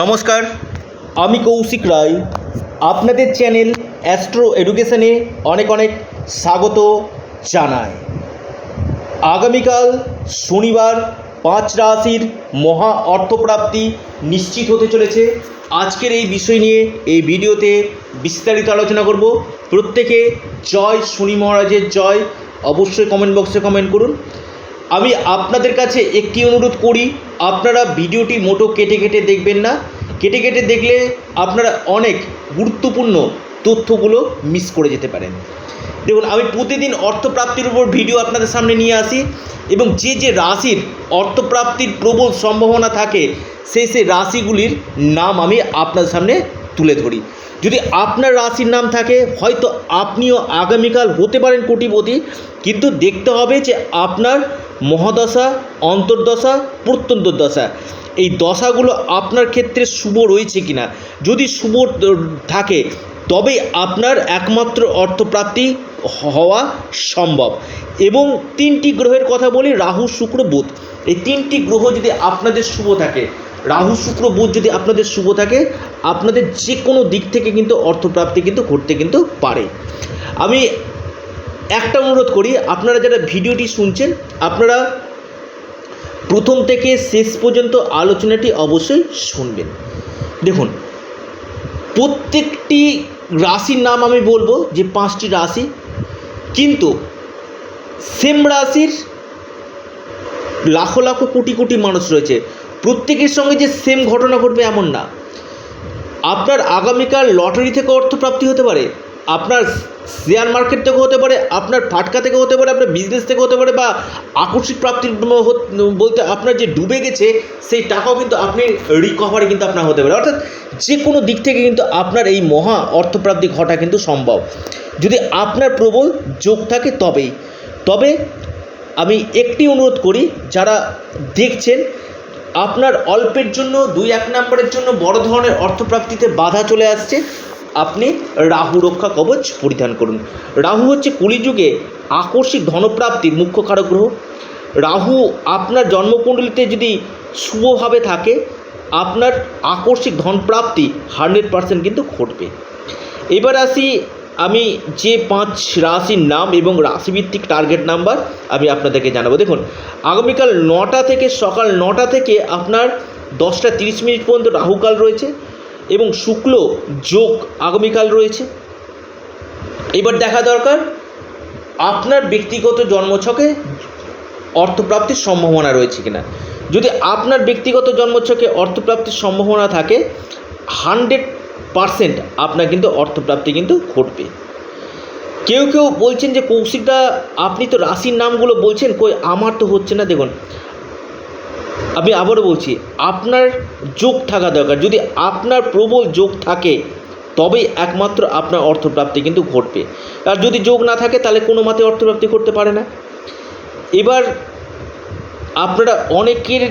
নমস্কার, আমি কৌশিক রায়। আপনাদের চ্যানেল অ্যাস্ট্রো এডুকেশনে অনেক অনেক স্বাগত জানাই। আগামীকাল শনিবার পাঁচ রাশির মহা অর্থপ্রাপ্তি নিশ্চিত হতে চলেছে। আজকের এই বিষয় নিয়ে এই ভিডিওতে বিস্তারিত আলোচনা করব। প্রত্যেকে জয় শনি মহারাজের জয়। অবশ্যই কমেন্ট বক্সে কমেন্ট করুন। আমি আপনাদের কাছে একটি অনুরোধ করি, আপনারা ভিডিওটি মোটো কেটে কেটে দেখবেন না। কেটে কেটে দেখলে আপনারা অনেক গুরুত্বপূর্ণ তথ্যগুলো মিস করে যেতে পারেন। দেখুন, আমি প্রতিদিন অর্থপ্রাপ্তির উপর ভিডিও আপনাদের সামনে নিয়ে আসি এবং যে যে রাশির অর্থপ্রাপ্তির প্রবল সম্ভাবনা থাকে, সেই সেই রাশিগুলির নাম আমি আপনাদের সামনে তুলে ধরি। যদি আপনার রাশির নাম থাকে, হয়তো আপনিও আগামীকাল হতে পারেন কোটিপতি, কিন্তু দেখতে হবে যে আপনার মহাদশা, অন্তর্দশা প্রত্যন্তর্দশা এই দশাগুলো আপনার ক্ষেত্রে শুভ রয়েছে কিনা। যদি শুভ থাকে, তবেই আপনার একমাত্র অর্থপ্রাপ্তি হওয়া সম্ভব। এবং তিনটি গ্রহের কথা বলি, রাহু, শুক্র, বুধ। এই তিনটি গ্রহ যদি আপনাদের শুভ থাকে রাহু শুক্র বুধ যদি আপনাদের শুভ থাকে, আপনাদের যে কোনো দিক থেকে কিন্তু অর্থপ্রাপ্তি কিন্তু ঘটতে কিন্তু পারে। আমি একটা অনুরোধ করি, আপনারা যারা ভিডিওটি শুনছেন, আপনারা প্রথম থেকে শেষ পর্যন্ত আলোচনাটি অবশ্যই শুনবেন। দেখুন, প্রত্যেকটি রাশির নাম আমি বলব, যে পাঁচটি রাশি, কিন্তু সেম রাশির লাখো লাখো কোটি কোটি মানুষ রয়েছে। প্রত্যেকের সঙ্গে যে সেম ঘটনা ঘটবে এমন না। আপনার আগামীকাল লটারি থেকে অর্থপ্রাপ্তি হতে পারে, আপনার শেয়ার মার্কেট থেকে হতে পারে, আপনার ফাটকা থেকে হতে পারে, আপনার বিজনেস থেকে হতে পারে বা আকস্মিক প্রাপ্তির বলতে আপনার যে ডুবে গেছে, সেই টাকাও কিন্তু আপনি রিকভারি কিন্তু আপনার হতে পারে। অর্থাৎ যে কোনো দিক থেকে কিন্তু আপনার এই মহা অর্থপ্রাপ্তি ঘটা কিন্তু সম্ভব। যদি আপনার প্রবল যোগ থাকে তবেই। তবে আমি একটি অনুরোধ করি, যারা দেখছেন আপনার অল্পের জন্য, দুই এক নম্বরের জন্য বড় ধরনের অর্থপ্রাপ্তিতে বাধা চলে আসছে। আপনি রাহু রক্ষা কবচ পরিধান করুন। রাহু হচ্ছে কলিযুগে আকস্মিক ধনপ্রাপ্তির মুখ্য কারক গ্রহ রাহু আপনার জন্মকুণ্ডলিতে যদি শুভভাবে থাকে, আপনার আকস্মিক ধনপ্রাপ্তি হান্ড্রেড পার্সেন্ট কিন্তু ঘটবে। এবার আসি আমি যে পাঁচ রাশির নাম এবং রাশিভিত্তিক টার্গেট নাম্বার আমি আপনাদেরকে জানাব। দেখুন, আগামীকাল নটা থেকে সকাল নটা থেকে আপনার দশটা তিরিশ মিনিট পর্যন্ত রাহুকাল রয়েছে এবং শুক্ল যোগ আগামীকাল রয়েছে। এবার দেখা দরকার, আপনার ব্যক্তিগত জন্মছকে অর্থপ্রাপ্তির সম্ভাবনা রয়েছে কিনা। যদি আপনার ব্যক্তিগত জন্মছকে অর্থপ্রাপ্তির সম্ভাবনা থাকে হান্ড্রেড পারসেন্ট আপনার কিন্তু অর্থপ্রাপ্তি কিন্তু ঘটবে। কেউ কেউ বলছেন যে কৌশিকদা, আপনি তো রাশির নামগুলো বলছেন, কই আমার তো হচ্ছে না, দেখুন। আমি আবারও বলছি, আপনার যোগ থাকা দরকার। যদি আপনার প্রবল যোগ থাকে, তবেই একমাত্র আপনার অর্থপ্রাপ্তি কিন্তু ঘটবে। আর যদি যোগ না থাকে, তাহলে কোনো মতে অর্থপ্রাপ্তি করতে পারে না। এবার আপনারা অনেকের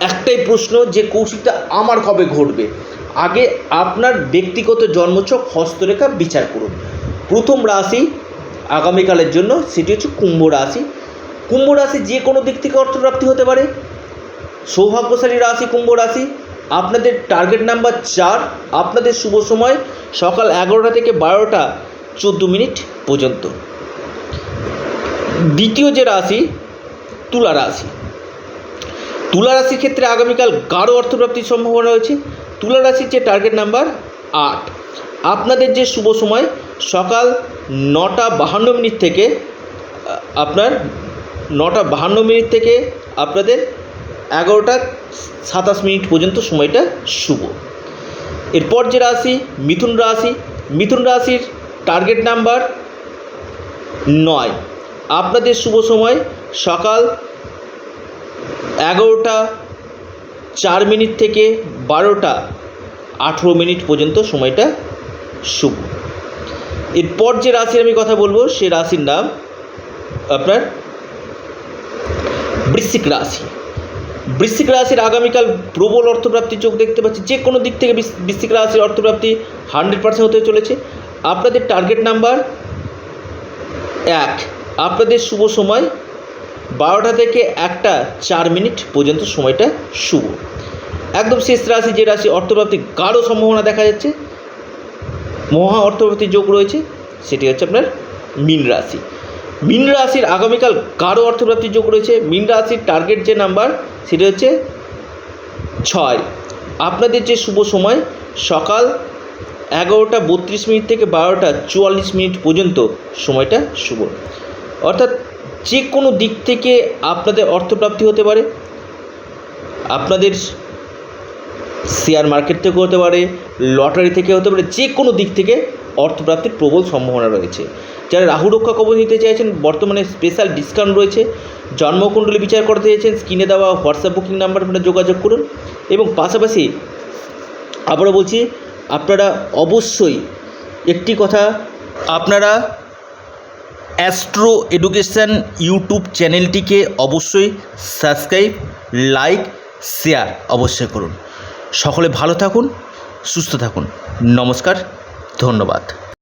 একটাই প্রশ্ন যে কৌশিকটা আমার কবে ঘটবে? আগে আপনার ব্যক্তিগত জন্মছক হস্তরেখা বিচার করুন। প্রথম রাশি আগামীকালের জন্য, সেটি হচ্ছে কুম্ভ রাশি। কুম্ভ রাশি যে কোনো দিক থেকে অর্থপ্রাপ্তি হতে পারে। সৌভাগ্যশালী রাশি কুম্ভ রাশি। আপনাদের টার্গেট নাম্বার চার, আপনাদের শুভ সময় সকাল এগারোটা থেকে বারোটা চোদ্দ মিনিট পর্যন্ত। দ্বিতীয় যে রাশি, তুলা রাশি। তুলা রাশির ক্ষেত্রে আগামীকাল গাঢ় অর্থপ্রাপ্তির সম্ভাবনা রয়েছে। তুলা রাশির যে টার্গেট নাম্বার আট। আপনাদের যে শুভ সময়, সকাল নটা বাহান্ন মিনিট থেকে আপনার নটা বাহান্ন মিনিট থেকে আপনাদের এগারোটা সাতাশ মিনিট পর্যন্ত সময়টা শুভ। এরপর যে রাশি, মিথুন রাশি, মিথুন রাশির টার্গেট নাম্বার নয়। আপনাদের শুভ সময়, সকাল এগারোটা চার মিনিট থেকে বারোটা আঠেরো মিনিট পর্যন্ত সময়টা শুভ। এরপর যে রাশির আমি কথা বলব, সে রাশির নাম আপনার বৃশ্চিক রাশি। বৃশ্চিক রাশির আগামীকাল প্রবল অর্থপ্রাপ্তি চোখ দেখতে পাচ্ছি। যে কোনো দিক থেকে বৃশ- বৃশ্চিক রাশির অর্থপ্রাপ্তি হান্ড্রেড পার্সেন্ট হতে চলেছে। আপনাদের টার্গেট নাম্বার এক। আপনাদের শুভ সময় বারোটা থেকে একটা চার মিনিট পর্যন্ত সময়টা শুভ। একদম শেষ রাশি যে রাশি অর্থপ্রাপ্তির গাঢ় সম্ভাবনা দেখা যাচ্ছে, মহা অর্থপ্রাপ্তির যোগ রয়েছে, সেটি হচ্ছে আপনার মীন রাশি। মীন রাশির আগামীকাল গাঢ় অর্থপ্রাপ্তির যোগ রয়েছে, মীন রাশির টার্গেট যে নাম্বার সেটি হচ্ছে ছয়। আপনাদের যে শুভ সময়, সকাল এগারোটা বত্রিশ মিনিট থেকে বারোটা চুয়াল্লিশ মিনিট পর্যন্ত সময়টা শুভ। অর্থাৎ যে কোনো দিক থেকে আপনাদের অর্থপ্রাপ্তি হতে পারে, আপনাদের শেয়ার মার্কেট থেকে হতে পারে, লটারি থেকে হতে পারে, যে কোনো দিক থেকে অর্থপ্রাপ্তির প্রবল সম্ভাবনা রয়েছে। যারা রাহু রক্ষা কবচ নিতে চাইছেন, বর্তমানে স্পেশাল ডিসকাউন্ট রয়েছে। জন্মকুণ্ডলী বিচার করতে চাইছেন, স্ক্রিনে দেওয়া হোয়াটসঅ্যাপ বুকিং নাম্বার আপনারা যোগাযোগ করুন। এবং পাশাপাশি আবারও বলছি, আপনারা অবশ্যই একটি কথা, আপনারা অ্যাস্ট্রো এডুকেশান ইউটিউব চ্যানেলটিকে অবশ্যই সাবস্ক্রাইব লাইক শেয়ার অবশ্যই করুন। সকলে ভালো থাকুন সুস্থ থাকুন। নমস্কার ধন্যবাদ।